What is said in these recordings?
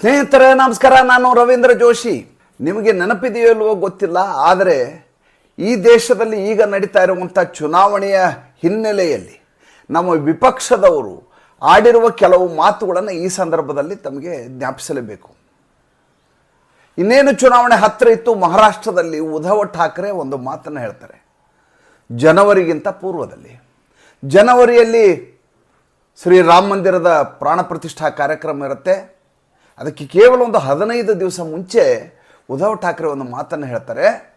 ಸ್ನೇಹಿತರೆ, ನಮಸ್ಕಾರ. ನಾನು ರವೀಂದ್ರ ಜೋಶಿ. ನಿಮಗೆ ನೆನಪಿದೆಯೋ ಇಲ್ವೋ ಗೊತ್ತಿಲ್ಲ, ಆದರೆ ಈ ದೇಶದಲ್ಲಿ ಈಗ ನಡೀತಾ ಇರುವಂಥ ಚುನಾವಣೆಯ ಹಿನ್ನೆಲೆಯಲ್ಲಿ ನಮ್ಮ ವಿಪಕ್ಷದವರು ಆಡಿರುವ ಕೆಲವು ಮಾತುಗಳನ್ನು ಈ ಸಂದರ್ಭದಲ್ಲಿ ತಮಗೆ ಜ್ಞಾಪಿಸಲೇಬೇಕು. ಇನ್ನೇನು ಚುನಾವಣೆ ಹತ್ತಿರ ಇತ್ತು, ಮಹಾರಾಷ್ಟ್ರದಲ್ಲಿ ಉದ್ಧವ್ ಠಾಕ್ರೆ ಒಂದು ಮಾತನ್ನು ಹೇಳ್ತಾರೆ. ಜನವರಿಗಿಂತ ಪೂರ್ವದಲ್ಲಿ. ಜನವರಿಯಲ್ಲಿ ಶ್ರೀ ರಾಮ ಮಂದಿರದ ಪ್ರಾಣ ಪ್ರತಿಷ್ಠಾ ಕಾರ್ಯಕ್ರಮ ಇರುತ್ತೆ. ಅದಕ್ಕೆ ಕೇವಲ ಒಂದು ಹದಿನೈದು ದಿವಸ ಮುಂಚೆ ಉದ್ಧವ್ ಠಾಕ್ರೆ ಒಂದು ಮಾತನ್ನು ಹೇಳ್ತಾರೆ.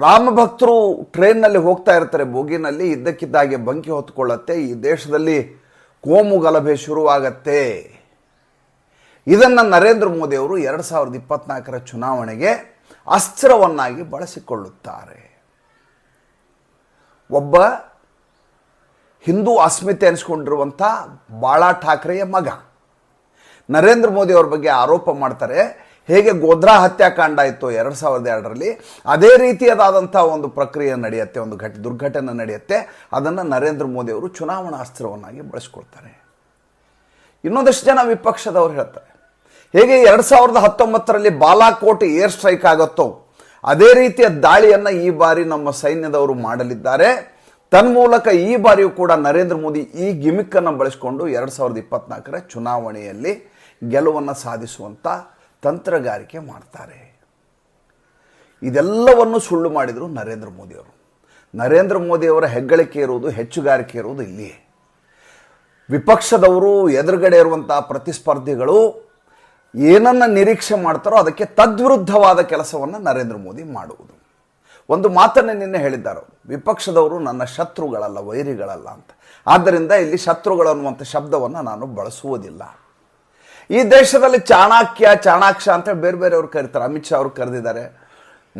ರಾಮ ಭಕ್ತರು ಟ್ರೈನ್ನಲ್ಲಿ ಹೋಗ್ತಾ ಇರ್ತಾರೆ, ಬೋಗಿನಲ್ಲಿ, ಇದ್ದಕ್ಕಿದ್ದಾಗೆ ಬಂಕಿ ಹೊತ್ಕೊಳ್ಳುತ್ತೆ, ಈ ದೇಶದಲ್ಲಿ ಕೋಮು ಗಲಭೆ ಶುರುವಾಗತ್ತೆ. ಇದನ್ನು ನರೇಂದ್ರ ಮೋದಿ ಅವರು ಎರಡು ಸಾವಿರದ ಇಪ್ಪತ್ನಾಲ್ಕರ ಚುನಾವಣೆಗೆ ಅಸ್ತ್ರವನ್ನಾಗಿ ಬಳಸಿಕೊಳ್ಳುತ್ತಾರೆ. ಒಬ್ಬ ಹಿಂದೂ ಅಸ್ಮಿತೆ ಅನಿಸ್ಕೊಂಡಿರುವಂಥ ಬಾಳಾ ಠಾಕ್ರೆಯ ಮಗ. ನರೇಂದ್ರ ಮೋದಿ ಅವ್ರ ಬಗ್ಗೆ ಆರೋಪ ಮಾಡ್ತಾರೆ. ಹೇಗೆ ಗೋಧ್ರಾ ಹತ್ಯಾಕಾಂಡ ಇತ್ತು ಎರಡು ಸಾವಿರದ ಎರಡರಲ್ಲಿ, ಅದೇ ರೀತಿಯಾದಂಥ ಒಂದು ಪ್ರಕ್ರಿಯೆ ನಡೆಯುತ್ತೆ, ಒಂದು ಘಟ, ದುರ್ಘಟನೆ ನಡೆಯುತ್ತೆ. ಅದನ್ನು ನರೇಂದ್ರ ಮೋದಿ ಅವರು ಚುನಾವಣಾ ಅಸ್ತ್ರವನ್ನಾಗಿ ಬಳಸ್ಕೊಳ್ತಾರೆ. ಇನ್ನೊಂದಷ್ಟು ಜನ ವಿಪಕ್ಷದವ್ರು ಹೇಳ್ತಾರೆ. ಹೇಗೆ ಎರಡು ಸಾವಿರದ ಹತ್ತೊಂಬತ್ತರಲ್ಲಿ ಬಾಲಾಕೋಟ್ ಏರ್ ಸ್ಟ್ರೈಕ್ ಆಗುತ್ತೋ, ಅದೇ ರೀತಿಯ ದಾಳಿಯನ್ನು ಈ ಬಾರಿ ನಮ್ಮ ಸೈನ್ಯದವರು ಮಾಡಲಿದ್ದಾರೆ. ತನ್ಮೂಲಕ ಈ ಬಾರಿಯೂ ಕೂಡ ನರೇಂದ್ರ ಮೋದಿ ಈ ಗಿಮಿಕ್ಕನ್ನು ಬಳಸಿಕೊಂಡು ಎರಡು ಸಾವಿರದ ಇಪ್ಪತ್ನಾಲ್ಕರ ಚುನಾವಣೆಯಲ್ಲಿ ಗೆಲುವನ್ನು ಸಾಧಿಸುವಂಥ ತಂತ್ರಗಾರಿಕೆ ಮಾಡ್ತಾರೆ. ಇದೆಲ್ಲವನ್ನು ಸುಳ್ಳು ಮಾಡಿದರು ನರೇಂದ್ರ ಮೋದಿಯವರು. ನರೇಂದ್ರ ಮೋದಿಯವರ ಹೆಗ್ಗಳಿಕೆ ಇರುವುದು, ಹೆಚ್ಚುಗಾರಿಕೆ ಇರುವುದು ಇಲ್ಲಿಯೇ. ವಿಪಕ್ಷದವರು, ಎದುರುಗಡೆ ಇರುವಂಥ ಪ್ರತಿಸ್ಪರ್ಧಿಗಳು ಏನನ್ನು ನಿರೀಕ್ಷೆ ಮಾಡ್ತಾರೋ ಅದಕ್ಕೆ ತದ್ವಿರುದ್ಧವಾದ ಕೆಲಸವನ್ನು ನರೇಂದ್ರ ಮೋದಿ ಮಾಡುವುದು. ಒಂದು ಮಾತನ್ನೇ ನಿನ್ನೆ ಹೇಳಿದ್ದಾರೆ ವಿಪಕ್ಷದವರು ನನ್ನ ಶತ್ರುಗಳಲ್ಲ, ವೈರಿಗಳಲ್ಲ ಅಂತ. ಆದ್ದರಿಂದ ಇಲ್ಲಿ ಶತ್ರುಗಳು ಅನ್ನುವಂಥ ಶಬ್ದವನ್ನು ನಾನು ಬಳಸುವುದಿಲ್ಲ. ಈ ದೇಶದಲ್ಲಿ ಚಾಣಕ್ಯ, ಚಾಣಾಕ್ಷ ಅಂತ ಬೇರೆ ಬೇರೆಯವರು ಕರೀತಾರೆ. ಅಮಿತ್ ಶಾ ಅವರು ಕರೆದಿದ್ದಾರೆ.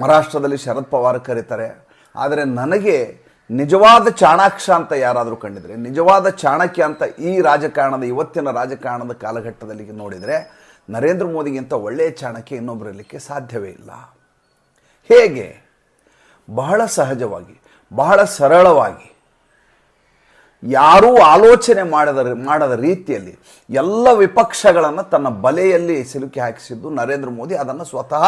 ಮಹಾರಾಷ್ಟ್ರದಲ್ಲಿ ಶರದ್ ಪವಾರ್ ಕರೀತಾರೆ. ಆದರೆ ನನಗೆ ನಿಜವಾದ ಚಾಣಾಕ್ಷ ಅಂತ ಯಾರಾದರೂ ಕಂಡಿದ್ರೆ, ನಿಜವಾದ ಚಾಣಕ್ಯ ಅಂತ ಈ ರಾಜಕಾರಣದ, ಇವತ್ತಿನ ರಾಜಕಾರಣದ ಕಾಲಘಟ್ಟದಲ್ಲಿ ನೋಡಿದರೆ, ನರೇಂದ್ರ ಮೋದಿಗಿಂತ ಒಳ್ಳೆಯ ಚಾಣಕ್ಯ ಇನ್ನೊಬ್ಬರಿರಲಿಕ್ಕೆ ಸಾಧ್ಯವೇ ಇಲ್ಲ. ಹೇಗೆ? ಬಹಳ ಸಹಜವಾಗಿ, ಬಹಳ ಸರಳವಾಗಿ ಯಾರೂ ಆಲೋಚನೆ ಮಾಡದ ಮಾಡದ ರೀತಿಯಲ್ಲಿ ಎಲ್ಲ ವಿಪಕ್ಷಗಳನ್ನು ತನ್ನ ಬಲೆಯಲ್ಲಿ ಸಿಲುಕಿ ಹಾಕಿಸಿದ್ದು ನರೇಂದ್ರ ಮೋದಿ. ಅದನ್ನು ಸ್ವತಃ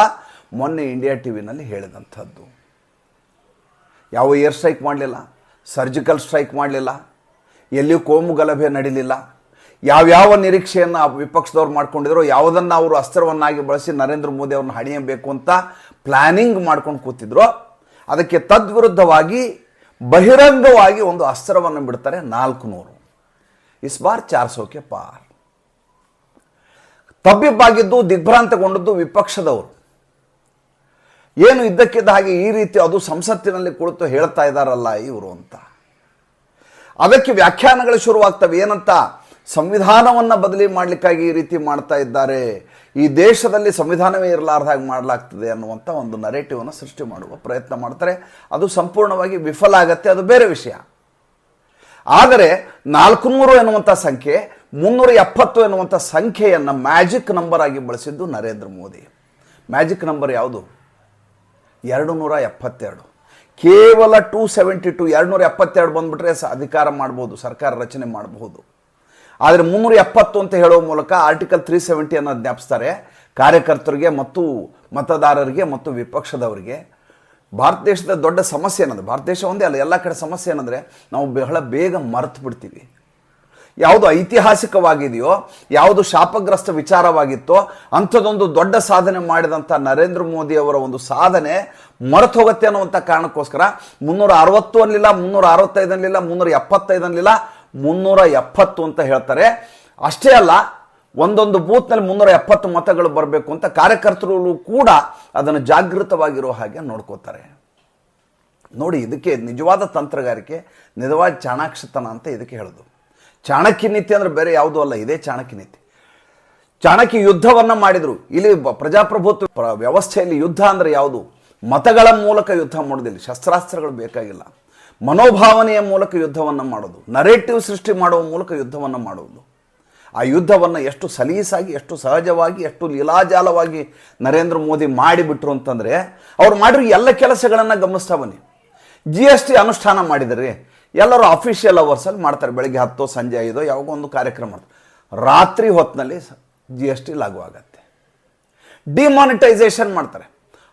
ಮೊನ್ನೆ ಇಂಡಿಯಾ ಟಿ ವಿನಲ್ಲಿ ಹೇಳಿದಂಥದ್ದು. ಯಾವ ಏರ್ ಸ್ಟ್ರೈಕ್ ಮಾಡಲಿಲ್ಲ, ಸರ್ಜಿಕಲ್ ಸ್ಟ್ರೈಕ್ ಮಾಡಲಿಲ್ಲ, ಎಲ್ಲಿಯೂ ಕೋಮು ಗಲಭೆ ನಡೀಲಿಲ್ಲ. ಯಾವ್ಯಾವ ನಿರೀಕ್ಷೆಯನ್ನು ವಿಪಕ್ಷದವ್ರು ಮಾಡ್ಕೊಂಡಿದ್ರು, ಯಾವುದನ್ನು ಅವರು ಅಸ್ತ್ರವನ್ನಾಗಿ ಬಳಸಿ ನರೇಂದ್ರ ಮೋದಿ ಅವ್ರನ್ನ ಹಣಿಯಬೇಕು ಅಂತ ಪ್ಲ್ಯಾನಿಂಗ್ ಮಾಡ್ಕೊಂಡು ಕೂತಿದ್ರು, ಅದಕ್ಕೆ ತದ್ವಿರುದ್ಧವಾಗಿ ಬಹಿರಂಗವಾಗಿ ಒಂದು ಅಸ್ತ್ರವನ್ನು ಬಿಡ್ತಾರೆ ನಾಲ್ಕು ನೂರು. ಇಸ್ ಬಾರ್ ಚಾರ್ ಸೋಕೆ ಪಾರ್. ತಬ್ಬಿಬ್ಬಾಗಿದ್ದು, ದಿಗ್ಭ್ರಾಂತಗೊಂಡದ್ದು ವಿಪಕ್ಷದವರು. ಏನು ಇದ್ದಕ್ಕಿದ್ದ ಹಾಗೆ ಈ ರೀತಿ ಅದು ಸಂಸತ್ತಿನಲ್ಲಿ ಕುಳಿತು ಹೇಳ್ತಾ ಇದ್ದಾರಲ್ಲ ಇವರು ಅಂತ. ಅದಕ್ಕೆ ವ್ಯಾಖ್ಯಾನಗಳು ಶುರುವಾಗ್ತವೆ. ಏನಂತ? ಸಂವಿಧಾನವನ್ನು ಬದಲಿ ಮಾಡಲಿಕ್ಕಾಗಿ ಈ ರೀತಿ ಮಾಡ್ತಾ ಇದ್ದಾರೆ. ಈ ದೇಶದಲ್ಲಿ ಸಂವಿಧಾನವೇ ಇರಲಾರ್ದ ಹಾಗೆ ಮಾಡಲಾಗ್ತದೆ ಅನ್ನುವಂಥ ಒಂದು ನರೇಟಿವನ್ನು ಸೃಷ್ಟಿ ಮಾಡುವ ಪ್ರಯತ್ನ ಮಾಡ್ತಾರೆ. ಅದು ಸಂಪೂರ್ಣವಾಗಿ ವಿಫಲ ಆಗತ್ತೆ, ಅದು ಬೇರೆ ವಿಷಯ. ಆದರೆ ನಾಲ್ಕುನೂರು ಎನ್ನುವಂಥ ಸಂಖ್ಯೆ, ಮುನ್ನೂರ ಎಪ್ಪತ್ತು ಎನ್ನುವಂಥ ಸಂಖ್ಯೆಯನ್ನು ಮ್ಯಾಜಿಕ್ ನಂಬರ್ ಆಗಿ ಬಳಸಿದ್ದು ನರೇಂದ್ರ ಮೋದಿ. ಮ್ಯಾಜಿಕ್ ನಂಬರ್ ಯಾವುದು? ಎರಡು ನೂರ ಎಪ್ಪತ್ತೆರಡು. ಕೇವಲ ಟೂ ಸೆವೆಂಟಿ ಟು ಎರಡು ನೂರ ಎಪ್ಪತ್ತೆರಡು ಬಂದುಬಿಟ್ರೆ ಅಧಿಕಾರ ಮಾಡ್ಬೋದು, ಸರ್ಕಾರ ರಚನೆ ಮಾಡಬಹುದು. ಆದರೆ ಮುನ್ನೂರ ಎಪ್ಪತ್ತು ಅಂತ ಹೇಳುವ ಮೂಲಕ ಆರ್ಟಿಕಲ್ ತ್ರೀ ಸೆವೆಂಟಿಯನ್ನು ಜ್ಞಾಪಿಸ್ತಾರೆ. ಕಾರ್ಯಕರ್ತರಿಗೆ ಮತ್ತು ಮತದಾರರಿಗೆ ಮತ್ತು ವಿಪಕ್ಷದವರಿಗೆ. ಭಾರತ ದೇಶದ ದೊಡ್ಡ ಸಮಸ್ಯೆ ಏನಂದ್ರೆ, ಭಾರತ ದೇಶ ಒಂದೇ ಅಲ್ಲ, ಎಲ್ಲ ಕಡೆ ಸಮಸ್ಯೆ ಏನಂದರೆ, ನಾವು ಬಹಳ ಬೇಗ ಮರೆತು ಬಿಡ್ತೀವಿ. ಯಾವುದು ಐತಿಹಾಸಿಕವಾಗಿದೆಯೋ, ಯಾವುದು ಶಾಪಗ್ರಸ್ತ ವಿಚಾರವಾಗಿತ್ತೋ, ಅಂಥದ್ದೊಂದು ದೊಡ್ಡ ಸಾಧನೆ ಮಾಡಿದಂಥ ನರೇಂದ್ರ ಮೋದಿ ಅವರ ಒಂದು ಸಾಧನೆ ಮರೆತು ಹೋಗುತ್ತೆ ಅನ್ನುವಂಥ ಕಾರಣಕ್ಕೋಸ್ಕರ ಮುನ್ನೂರ ಅರವತ್ತು ಅನ್ನಲಿಲ್ಲ ಮುನ್ನೂರ ಅರವತ್ತೈದು ಅನ್ನಲಿಲ್ಲ ಮುನ್ನೂರ ಎಪ್ಪತ್ತೈದು ಅನ್ನಲಿಲ್ಲ ಮುನ್ನೂರ ಎಪ್ಪತ್ತು ಅಂತ ಹೇಳ್ತಾರೆ. ಅಷ್ಟೇ ಅಲ್ಲ, ಒಂದೊಂದು ಬೂತ್ನಲ್ಲಿ ಮುನ್ನೂರ ಎಪ್ಪತ್ತು ಮತಗಳು ಬರಬೇಕು ಅಂತ ಕಾರ್ಯಕರ್ತರು ಕೂಡ ಅದನ್ನು ಜಾಗೃತವಾಗಿರೋ ಹಾಗೆ ನೋಡ್ಕೋತಾರೆ. ನೋಡಿ, ಇದಕ್ಕೆ ನಿಜವಾದ ತಂತ್ರಗಾರಿಕೆ, ನಿಜವಾದ ಚಾಣಾಕ್ಷತನ ಅಂತ ಇದಕ್ಕೆ ಹೇಳೋದು. ಚಾಣಕ್ಯ ನೀತಿ ಅಂದರೆ ಬೇರೆ ಯಾವುದೂ ಅಲ್ಲ, ಇದೇ ಚಾಣಕ್ಯ ನೀತಿ. ಚಾಣಕ್ಯ ಯುದ್ಧವನ್ನ ಮಾಡಿದ್ರು. ಇಲ್ಲಿ ಪ್ರಜಾಪ್ರಭುತ್ವ ವ್ಯವಸ್ಥೆಯಲ್ಲಿ ಯುದ್ಧ ಅಂದರೆ ಯಾವುದು? ಮತಗಳ ಮೂಲಕ ಯುದ್ಧ ಮಾಡೋದಿಲ್ಲ ಶಸ್ತ್ರಾಸ್ತ್ರಗಳು ಬೇಕಾಗಿಲ್ಲ. ಮನೋಭಾವನೆಯ ಮೂಲಕ ಯುದ್ಧವನ್ನು ಮಾಡೋದು ನರೇಟಿವ್ ಸೃಷ್ಟಿ ಮಾಡುವ ಮೂಲಕ ಯುದ್ಧವನ್ನು ಮಾಡುವುದು ಆ ಯುದ್ಧವನ್ನು ಎಷ್ಟು ಸಲೀಸಾಗಿ, ಎಷ್ಟು ಸಹಜವಾಗಿ, ಎಷ್ಟು ಲೀಲಾಜಾಲವಾಗಿ ನರೇಂದ್ರ ಮೋದಿ ಮಾಡಿಬಿಟ್ರು ಅಂತಂದರೆ, ಅವ್ರು ಮಾಡಿರೋ ಎಲ್ಲ ಕೆಲಸಗಳನ್ನು ಗಮನಿಸ್ತಾ ಬನ್ನಿ. ಜಿ ಎಸ್ ಟಿ ಅನುಷ್ಠಾನ ಮಾಡಿದರೆ ಎಲ್ಲರೂ ಅಫಿಷಿಯಲ್ ಅವರ್ಸಲ್ಲಿ ಮಾಡ್ತಾರೆ, ಬೆಳಗ್ಗೆ ಹತ್ತೋ, ಸಂಜೆ ಐದೋ, ಯಾವಾಗ ಒಂದು ಕಾರ್ಯಕ್ರಮ ಮಾಡ್ತಾರೆ. ರಾತ್ರಿ ಹೊತ್ತಿನಲ್ಲಿ ಜಿ ಎಸ್ ಟಿ ಲಾಗು ಆಗತ್ತೆ. ಡಿಮಾನಿಟೈಸೇಷನ್ ಮಾಡ್ತಾರೆ.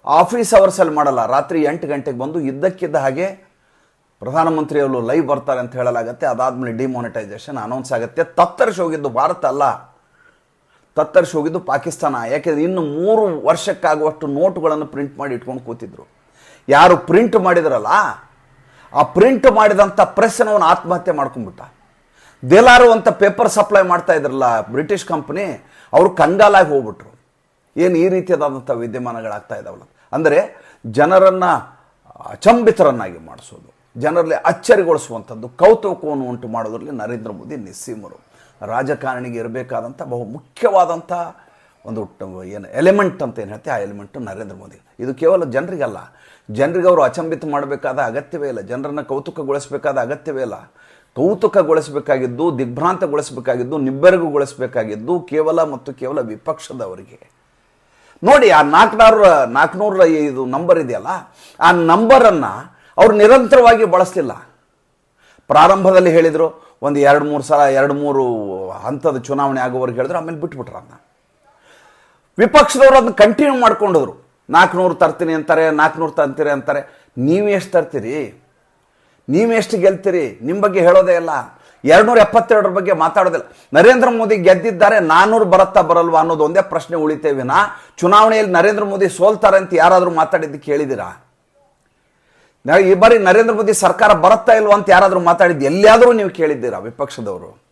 ಆಫೀಸ್ ಅವರ್ಸಲ್ಲಿ ಮಾಡಲ್ಲ, ರಾತ್ರಿ ಎಂಟು ಗಂಟೆಗೆ ಬಂದು ಇದ್ದಕ್ಕಿದ್ದ ಹಾಗೆ ಪ್ರಧಾನಮಂತ್ರಿಯವರು ಲೈವ್ ಬರ್ತಾರೆ ಅಂತ ಹೇಳಲಾಗತ್ತೆ. ಅದಾದ್ಮೇಲೆ ಡಿಮಾನಿಟೈಸೇಷನ್ ಅನೌನ್ಸ್ ಆಗುತ್ತೆ. ತತ್ತರಿಸಿ ಹೋಗಿದ್ದು ಭಾರತ ಅಲ್ಲ. ತತ್ತರಿಸಿ ಹೋಗಿದ್ದು ಪಾಕಿಸ್ತಾನ. ಯಾಕೆಂದ್ರೆ ಇನ್ನು ಮೂರು ವರ್ಷಕ್ಕಾಗುವಷ್ಟು ನೋಟುಗಳನ್ನು ಪ್ರಿಂಟ್ ಮಾಡಿ ಇಟ್ಕೊಂಡು ಕೂತಿದ್ರು. ಯಾರು ಪ್ರಿಂಟ್ ಮಾಡಿದ್ರಲ್ಲ, ಆ ಪ್ರಿಂಟ್ ಮಾಡಿದಂಥ ಪ್ರೆಸ್ನವನು ಆತ್ಮಹತ್ಯೆ ಮಾಡ್ಕೊಂಡ್ಬಿಟ್ಟ. ದೇಲಾರು ಅಂತ ಪೇಪರ್ ಸಪ್ಲೈ ಮಾಡ್ತಾ ಇದ್ರಲ್ಲ ಬ್ರಿಟಿಷ್ ಕಂಪ್ನಿ ಅವರು ಕಂಗಾಲಾಗಿ ಹೋಗ್ಬಿಟ್ರು. ಏನು ಈ ರೀತಿಯಾದಂಥ ವಿದ್ಯಮಾನಗಳಾಗ್ತಾ ಇದ್ದಾವಲ್ಲ ಅಂದರೆ ಜನರನ್ನು ಅಚಂಬಿತರನ್ನಾಗಿ ಮಾಡಿಸೋದು. ಜನರಲ್ಲಿ ಅಚ್ಚರಿಗೊಳಿಸುವಂಥದ್ದು ಕೌತುಕವನ್ನು ಉಂಟು ಮಾಡೋದ್ರಲ್ಲಿ ನರೇಂದ್ರ ಮೋದಿ ನಿಸ್ಸೀಮರು. ರಾಜಕಾರಣಿಗೆ ಇರಬೇಕಾದಂಥ ಬಹು ಮುಖ್ಯವಾದಂಥ ಒಂದು ಏನು ಎಲಿಮೆಂಟ್ ಅಂತ ಏನು ಹೇಳ್ತೀವಿ ಆ ಎಲಿಮೆಂಟು ನರೇಂದ್ರ ಮೋದಿ. ಇದು ಕೇವಲ ಜನರಿಗಲ್ಲ. ಜನರಿಗೆ ಅವರು ಅಚಂಬಿತ ಮಾಡಬೇಕಾದ ಅಗತ್ಯವೇ ಇಲ್ಲ. ಜನರನ್ನು ಕೌತುಕಗೊಳಿಸಬೇಕಾದ ಅಗತ್ಯವೇ ಇಲ್ಲ. ಕೌತುಕಗೊಳಿಸಬೇಕಾಗಿದ್ದು, ದಿಗ್ಭ್ರಾಂತಗೊಳಿಸಬೇಕಾಗಿದ್ದು, ನಿಬ್ಬೆರಗುಗೊಳಿಸಬೇಕಾಗಿದ್ದು ಕೇವಲ ಮತ್ತು ಕೇವಲ ವಿಪಕ್ಷದವರಿಗೆ. ನೋಡಿ, ಆ ನಾಲ್ಕುನೂರ ನಾಲ್ಕುನೂರ ಇದು ನಂಬರ್ ಇದೆಯಲ್ಲ? ಆ ನಂಬರನ್ನು ಅವ್ರು ನಿರಂತರವಾಗಿ ಬಳಸಲಿಲ್ಲ ಪ್ರಾರಂಭದಲ್ಲಿ ಹೇಳಿದರು, ಒಂದು ಎರಡು ಮೂರು ಸಲ, ಎರಡು ಮೂರು ಹಂತದ ಚುನಾವಣೆ ಆಗೋವರೆಗೆ ಹೇಳಿದ್ರು, ಆಮೇಲೆ ಬಿಟ್ಬಿಟ್ರು ಅದನ್ನ ವಿಪಕ್ಷದವರು ಅದನ್ನ ಕಂಟಿನ್ಯೂ ಮಾಡ್ಕೊಂಡಿದ್ರು ನಾಲ್ಕುನೂರು ತರ್ತೀನಿ ಅಂತಾರೆ, ನಾಲ್ಕುನೂರು ತರ್ತೀರಿ ಅಂತಾರೆ. ನೀವು ಎಷ್ಟು ತರ್ತೀರಿ? ನೀವು ಎಷ್ಟು ಗೆಲ್ತೀರಿ? ನಿಮ್ಮ ಬಗ್ಗೆ ಹೇಳೋದೇ ಇಲ್ಲ. ಎರಡುನೂರ ಎಪ್ಪತ್ತೆರಡರ ಬಗ್ಗೆ ಮಾತಾಡೋದಿಲ್ಲ ನರೇಂದ್ರ ಮೋದಿ ಗೆದ್ದಿದ್ದಾರೆ ನಾನ್ನೂರು ಬರುತ್ತಾ ಬರಲ್ವಾ ಅನ್ನೋದು ಒಂದೇ ಪ್ರಶ್ನೆ ಉಳಿತೇವಿನ ಚುನಾವಣೆಯಲ್ಲಿ ನರೇಂದ್ರ ಮೋದಿ ಸೋಲ್ತಾರೆ ಅಂತ ಯಾರಾದರೂ ಮಾತಾಡಿದ್ದು ಕೇಳಿದ್ದೀರಾ ನಾ- ಈ ಬಾರಿ ನರೇಂದ್ರ ಮೋದಿ ಸರ್ಕಾರ ಬರುತ್ತಾ ಇಲ್ವಾ ಅಂತ ಯಾರಾದರೂ ಮಾತಾಡಿದ್ದು ಎಲ್ಲಿಯಾದರೂ ನೀವು ಕೇಳಿದ್ದೀರಾ ವಿಪಕ್ಷದವರು?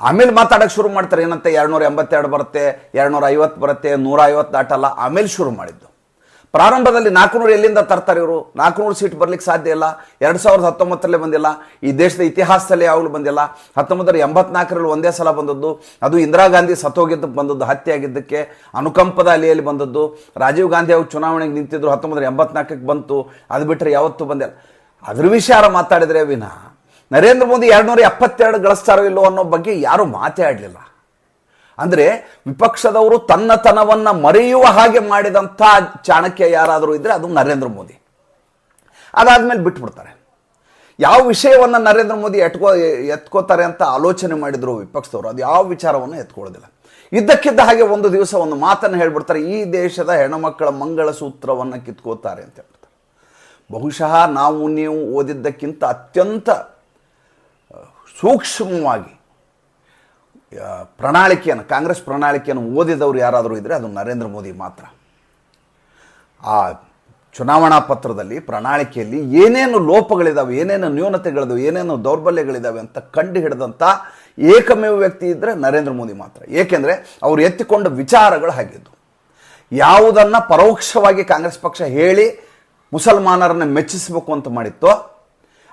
ಆಮೇಲೆ ಮಾತಾಡಕ್ಕೆ ಶುರು ಮಾಡ್ತಾರೆ, ಏನಂತ, ಎರಡ್ನೂರ ಎಂಬತ್ತೆರಡು ಬರುತ್ತೆ, ಎರಡ್ನೂರ ಐವತ್ತು ಬರುತ್ತೆ, ನೂರ ಐವತ್ತು ದಾಟಲ್ಲ, ಆಮೇಲೆ ಶುರು ಮಾಡಿದ್ದು. ಪ್ರಾರಂಭದಲ್ಲಿ ನಾಲ್ಕುನೂರು ಎಲ್ಲಿಂದ ತರ್ತಾರೆ ಇವರು? ನಾಲ್ಕುನೂರು ಸೀಟ್ ಬರ್ಲಿಕ್ಕೆ ಸಾಧ್ಯ ಇಲ್ಲ. ಎರಡು ಸಾವಿರದ ಹತ್ತೊಂಬತ್ತರಲ್ಲೇ ಬಂದಿಲ್ಲ. ಈ ದೇಶದ ಇತಿಹಾಸದಲ್ಲಿ ಯಾವಾಗಲೂ ಬಂದಿಲ್ಲ. ಹತ್ತೊಂಬತ್ತರ ಎಂಬತ್ನಾಲ್ಕರಲ್ಲಿ ಒಂದೇ ಸಲ ಬಂದದ್ದು. ಅದು ಇಂದಿರಾ ಗಾಂಧಿ ಸತ್ತೋಗಿದ್ದು ಬಂದದ್ದು ಹತ್ಯೆ ಆಗಿದ್ದಕ್ಕೆ ಅನುಕಂಪದ ಅಲೆಯಲ್ಲಿ ಬಂದದ್ದು. ರಾಜೀವ್ ಗಾಂಧಿ ಅವರು ಚುನಾವಣೆಗೆ ನಿಂತಿದ್ರು ಹತ್ತೊಂಬತ್ತರ ಎಂಬತ್ನಾಲ್ಕಕ್ಕೆ ಬಂತು. ಅದು ಬಿಟ್ಟರೆ ಯಾವತ್ತೂ ಬಂದಿಲ್ಲ. ಅದ್ರ ವಿಚಾರ ಮಾತಾಡಿದರೆ ವಿನಃ, ನರೇಂದ್ರ ಮೋದಿ ಎರಡ್ನೂರ ಎಪ್ಪತ್ತೆರಡು ಗಳಿಸ್ತಾರೋ ಇಲ್ಲೋ ಅನ್ನೋ ಬಗ್ಗೆ ಯಾರೂ ಮಾತೇ ಆಡಲಿಲ್ಲ. ಅಂದರೆ ವಿಪಕ್ಷದವರು ತನ್ನತನವನ್ನ ಮರೆಯುವ ಹಾಗೆ ಮಾಡಿದಂಥ ಚಾಣಕ್ಯ ಯಾರಾದರೂ ಇದ್ದರೆ ಅದು ನರೇಂದ್ರ ಮೋದಿ. ಅದಾದಮೇಲೆ ಬಿಟ್ಬಿಡ್ತಾರೆ. ಯಾವ ವಿಷಯವನ್ನು ನರೇಂದ್ರ ಮೋದಿ ಎತ್ಕೋ, ಎತ್ಕೋತಾರೆ ಅಂತ ಆಲೋಚನೆ ಮಾಡಿದ್ರು ವಿಪಕ್ಷದವರು, ಅದು ಯಾವ ವಿಚಾರವನ್ನು ಎತ್ಕೊಳ್ಳೋದಿಲ್ಲ ಇದ್ದಕ್ಕಿದ್ದ ಹಾಗೆ ಒಂದು ದಿವಸ ಒಂದು ಮಾತನ್ನು ಹೇಳ್ಬಿಡ್ತಾರೆ, ಈ ದೇಶದ ಹೆಣ್ಣುಮಕ್ಕಳ ಮಂಗಳ ಸೂತ್ರವನ್ನು ಕಿತ್ಕೋತಾರೆ ಅಂತ ಹೇಳ್ಬಿಡ್ತಾರೆ. ಬಹುಶಃ ನಾವು ನೀವು ಓದಿದ್ದಕ್ಕಿಂತ ಅತ್ಯಂತ ಸೂಕ್ಷ್ಮವಾಗಿ ಪ್ರಣಾಳಿಕೆಯನ್ನು, ಕಾಂಗ್ರೆಸ್ ಪ್ರಣಾಳಿಕೆಯನ್ನು ಓದಿದವರು ಯಾರಾದರೂ ಇದ್ದರೆ ಅದು ನರೇಂದ್ರ ಮೋದಿ ಮಾತ್ರ. ಆ ಚುನಾವಣಾ ಪತ್ರದಲ್ಲಿ, ಪ್ರಣಾಳಿಕೆಯಲ್ಲಿ ಏನೇನು ಲೋಪಗಳಿದ್ದಾವೆ ಏನೇನು ನ್ಯೂನತೆಗಳಿದ್ದಾವೆ ಏನೇನು ದೌರ್ಬಲ್ಯಗಳಿದ್ದಾವೆ ಅಂತ ಕಂಡು ಹಿಡಿದಂಥ ಏಕಮೇವ ವ್ಯಕ್ತಿ ಇದ್ದರೆ ನರೇಂದ್ರ ಮೋದಿ ಮಾತ್ರ. ಏಕೆಂದರೆ ಅವರು ಎತ್ತಿಕೊಂಡ ವಿಚಾರಗಳು ಹಾಗಿದ್ದು. ಯಾವುದನ್ನು ಪರೋಕ್ಷವಾಗಿ ಕಾಂಗ್ರೆಸ್ ಪಕ್ಷ ಹೇಳಿ ಮುಸಲ್ಮಾನರನ್ನು ಮೆಚ್ಚಿಸಬೇಕು ಅಂತ ಮಾಡಿತ್ತೋ,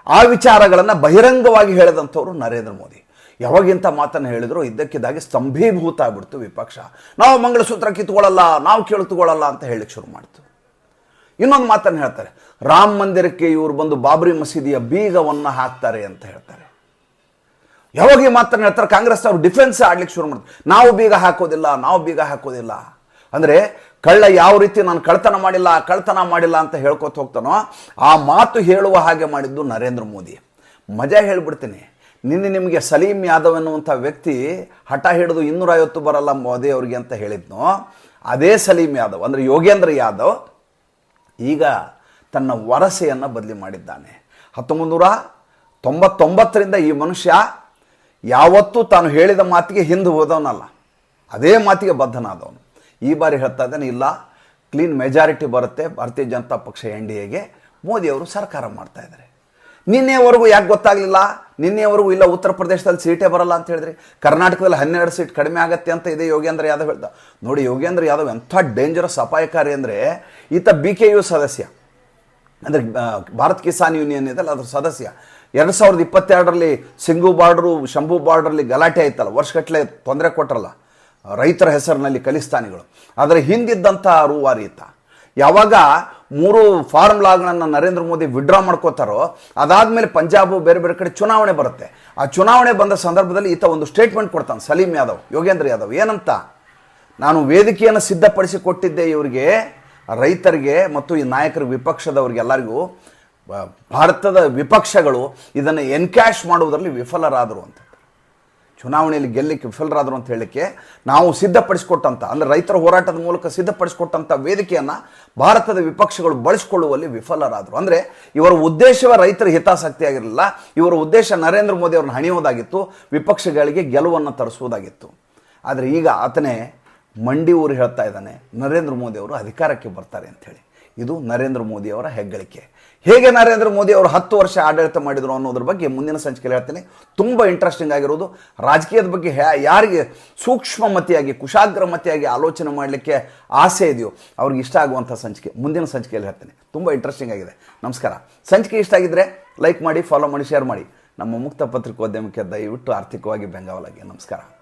ಆ ವಿಚಾರಗಳನ್ನು ಬಹಿರಂಗವಾಗಿ ಹೇಳಿದಂಥವ್ರು ನರೇಂದ್ರ ಮೋದಿ. ಯಾವಾಗಿಂತ ಮಾತನ್ನು ಹೇಳಿದ್ರು ಇದ್ದಕ್ಕಿದ್ದಾಗಿ ಸ್ತಂಭೀಭೂತ ಆಗ್ಬಿಡ್ತು ವಿಪಕ್ಷ. ನಾವು ಮಂಗಳಸೂತ್ರ ಕಿತ್ಕೊಳ್ಳಲ್ಲ ನಾವು ಕೇಳ್ತುಕೊಳ್ಳಲ್ಲ ಅಂತ ಹೇಳಿಕ್ಕೆ ಶುರು ಮಾಡ್ತು. ಇನ್ನೊಂದು ಮಾತನ್ನು ಹೇಳ್ತಾರೆ, ರಾಮ ಮಂದಿರಕ್ಕೆ ಇವರು ಬಂದು ಬಾಬ್ರಿ ಮಸೀದಿಯ ಬೀಗವನ್ನು ಹಾಕ್ತಾರೆ ಅಂತ ಹೇಳ್ತಾರೆ. ಯಾವಾಗ ಈ ಮಾತನ್ನು ಹೇಳ್ತಾರೆ, ಕಾಂಗ್ರೆಸ್ ಅವರು ಡಿಫೆನ್ಸ್ ಆಡ್ಲಿಕ್ಕೆ ಶುರು ಮಾಡ್ತಾರೆ ನಾವು ಬೀಗ ಹಾಕೋದಿಲ್ಲ, ನಾವು ಬೀಗ ಹಾಕೋದಿಲ್ಲ. ಅಂದರೆ ಕಳ್ಳ ಯಾವ ರೀತಿ ನಾನು ಕಳ್ತನ ಮಾಡಿಲ್ಲ ಕಳ್ತನ ಮಾಡಿಲ್ಲ ಅಂತ ಹೇಳ್ಕೊತ ಹೋಗ್ತಾನೋ, ಆ ಮಾತು ಹೇಳುವ ಹಾಗೆ ಮಾಡಿದ್ದು ನರೇಂದ್ರ ಮೋದಿ. ಮಜಾ ಹೇಳ್ಬಿಡ್ತೀನಿ. ನಿನ್ನೆ ನಿಮಗೆ ಸಲೀಂ ಯಾದವ್ ಎನ್ನುವಂಥ ವ್ಯಕ್ತಿ ಹಠ ಹಿಡಿದು ಇನ್ನೂರೈವತ್ತು ಬರಲ್ಲ ಮೋದಿ ಅವರಿಗೆ ಅಂತ ಹೇಳಿದ್ನೋ, ಅದೇ ಸಲೀಂ ಯಾದವ್, ಅಂದರೆ ಯೋಗೇಂದ್ರ ಯಾದವ್ ಈಗ ತನ್ನ ವರಸೆಯನ್ನು ಬದಲಿ ಮಾಡಿದ್ದಾನೆ. ಹತ್ತೊಂಬತ್ತು ನೂರ ತೊಂಬತ್ತೊಂಬತ್ತರಿಂದ ಈ ಮನುಷ್ಯ ಯಾವತ್ತೂ ತಾನು ಹೇಳಿದ ಮಾತಿಗೆ ಹಿಂದೆ ಹೋದವನಲ್ಲ. ಅದೇ ಮಾತಿಗೆ ಬದ್ಧನಾದವನು. ಈ ಬಾರಿ ಹೇಳ್ತಾ ಇದ್ದಾನೆ, ಇಲ್ಲ ಕ್ಲೀನ್ ಮೆಜಾರಿಟಿ ಬರುತ್ತೆ, ಭಾರತೀಯ ಜನತಾ ಪಕ್ಷ ಎನ್ ಡಿ ಎಗೆ ಮೋದಿಯವರು ಸರ್ಕಾರ ಮಾಡ್ತಾ ಇದ್ದಾರೆ. ನಿನ್ನೆವರೆಗೂ ಯಾಕೆ ಗೊತ್ತಾಗಲಿಲ್ಲ? ನಿನ್ನೆವರೆಗೂ ಇಲ್ಲ ಉತ್ತರ ಪ್ರದೇಶದಲ್ಲಿ ಸೀಟೇ ಬರಲ್ಲ ಅಂತ ಹೇಳಿದ್ರಿ. ಕರ್ನಾಟಕದಲ್ಲಿ ಹನ್ನೆರಡು ಸೀಟ್ ಕಡಿಮೆ ಆಗತ್ತೆ ಅಂತ ಇದೆ ಯೋಗೇಂದ್ರ ಯಾದವ್ ಹೇಳ್ದ. ನೋಡಿ ಯೋಗೇಂದ್ರ ಯಾದವ್ ಎಂಥ ಡೇಂಜರಸ್ ಅಪಾಯಕಾರಿ ಅಂದರೆ ಈತ ಬಿ ಕೆ ಯು ಸದಸ್ಯ. ಅಂದರೆ ಭಾರತ್ ಕಿಸಾನ್ ಯೂನಿಯನ್ ಇದೆಲ್ಲ ಅದ್ರ ಸದಸ್ಯ. ಎರಡು ಸಾವಿರದ ಇಪ್ಪತ್ತೆರಡರಲ್ಲಿ ಸಿಂಗು ಬಾರ್ಡ್ರು, ಶಂಭು ಬಾರ್ಡ್ರಲ್ಲಿ ಗಲಾಟೆ ಆಯ್ತಲ್ಲ, ವರ್ಷಗಟ್ಟಲೆ ತೊಂದರೆ ಕೊಟ್ರಲ್ಲ. ರೈತರ ಹೆಸರಿನಲ್ಲಿ ಕಲಿಸ್ತಾನಿಗಳು. ಅದರ ಹಿಂದಿದ್ದಂಥ ರೂವಾರಿ ಇತ್ತ ಯಾವಾಗ ಮೂರು ಫಾರ್ಮುಲಾಗಳನ್ನು ನರೇಂದ್ರ ಮೋದಿ ವಿಡ್ರಾ ಮಾಡ್ಕೋತಾರೋ, ಅದಾದಮೇಲೆ ಪಂಜಾಬು ಬೇರೆ ಬೇರೆ ಕಡೆ ಚುನಾವಣೆ ಬರುತ್ತೆ. ಆ ಚುನಾವಣೆ ಬಂದ ಸಂದರ್ಭದಲ್ಲಿ ಈತ ಒಂದು ಸ್ಟೇಟ್ಮೆಂಟ್ ಕೊಡ್ತಾನೆ, ಸಲೀಂ ಯಾದವ್, ಯೋಗೇಂದ್ರ ಯಾದವ್, ಏನಂತ? ನಾನು ವೇದಿಕೆಯನ್ನು ಸಿದ್ಧಪಡಿಸಿ ಕೊಟ್ಟಿದ್ದೆ ಇವರಿಗೆ, ರೈತರಿಗೆ ಮತ್ತು ಈ ನಾಯಕರ ವಿಪಕ್ಷದವ್ರಿಗೆ ಎಲ್ಲರಿಗೂ ಭಾರತದ ವಿಪಕ್ಷಗಳು ಇದನ್ನು ಎನ್ಕ್ಯಾಶ್ ಮಾಡುವುದರಲ್ಲಿ ವಿಫಲರಾದರು ಅಂತ. ಚುನಾವಣೆಯಲ್ಲಿ ಗೆಲ್ಲಕ್ಕೆ ವಿಫಲರಾದರು ಅಂತ ಹೇಳಲಿಕ್ಕೆ ನಾವು ಸಿದ್ಧಪಡಿಸಿಕೊಟ್ಟಂಥ ಅಂದರೆ ರೈತರ ಹೋರಾಟದ ಮೂಲಕ ಸಿದ್ಧಪಡಿಸಿಕೊಟ್ಟಂಥ ವೇದಿಕೆಯನ್ನು ಭಾರತದ ವಿಪಕ್ಷಗಳು ಬಳಸಿಕೊಳ್ಳುವಲ್ಲಿ ವಿಫಲರಾದರು. ಅಂದರೆ ಇವರ ಉದ್ದೇಶವೇ ರೈತರ ಹಿತಾಸಕ್ತಿ ಆಗಿರಲಿಲ್ಲ ಇವರ ಉದ್ದೇಶ ನರೇಂದ್ರ ಮೋದಿ ಅವ್ರನ್ನ ಹಣಿಯೋದಾಗಿತ್ತು, ವಿಪಕ್ಷಗಳಿಗೆ ಗೆಲುವನ್ನು ತರಿಸುವುದಾಗಿತ್ತು. ಆದರೆ ಈಗ ಆತನೇ ಮಂಡಿ ಊರು ಹೇಳ್ತಾ ಇದ್ದಾನೆ, ನರೇಂದ್ರ ಮೋದಿ ಅವರು ಅಧಿಕಾರಕ್ಕೆ ಬರ್ತಾರೆ ಅಂಥೇಳಿ ಇದು ನರೇಂದ್ರ ಮೋದಿ ಅವರ ಹೆಗ್ಗಳಿಕೆ. ಹೇಗೆ ನರೇಂದ್ರ ಮೋದಿ ಅವರು ಹತ್ತು ವರ್ಷ ಆಡಳಿತ ಮಾಡಿದರು ಅನ್ನೋದ್ರ ಬಗ್ಗೆ ಮುಂದಿನ ಸಂಚಿಕೆಯಲ್ಲಿ ಹೇಳ್ತೇನೆ. ತುಂಬ ಇಂಟ್ರೆಸ್ಟಿಂಗ್ ಆಗಿರೋದು. ರಾಜಕೀಯದ ಬಗ್ಗೆ ಯಾರಿಗೆ ಸೂಕ್ಷ್ಮಮತಿಯಾಗಿ, ಕುಶಾಗ್ರಮತಿಯಾಗಿ ಆಲೋಚನೆ ಮಾಡಲಿಕ್ಕೆ ಆಸೆ ಇದೆಯೋ ಅವ್ರಿಗೆ ಇಷ್ಟ ಆಗುವಂಥ ಸಂಚಿಕೆ ಮುಂದಿನ ಸಂಚಿಕೆಯಲ್ಲಿ ಹೇಳ್ತೇನೆ. ತುಂಬ ಇಂಟ್ರೆಸ್ಟಿಂಗ್ ಆಗಿದೆ. ನಮಸ್ಕಾರ. ಸಂಚಿಕೆ ಇಷ್ಟ ಆಗಿದ್ದರೆ ಲೈಕ್ ಮಾಡಿ ಫಾಲೋ ಮಾಡಿ ಶೇರ್ ಮಾಡಿ. ನಮ್ಮ ಮುಕ್ತ ಪತ್ರಿಕೋದ್ಯಮಕ್ಕೆ ದಯವಿಟ್ಟು ಆರ್ಥಿಕವಾಗಿ ಬೆಂಗಾವಲಾಗಿ. ನಮಸ್ಕಾರ.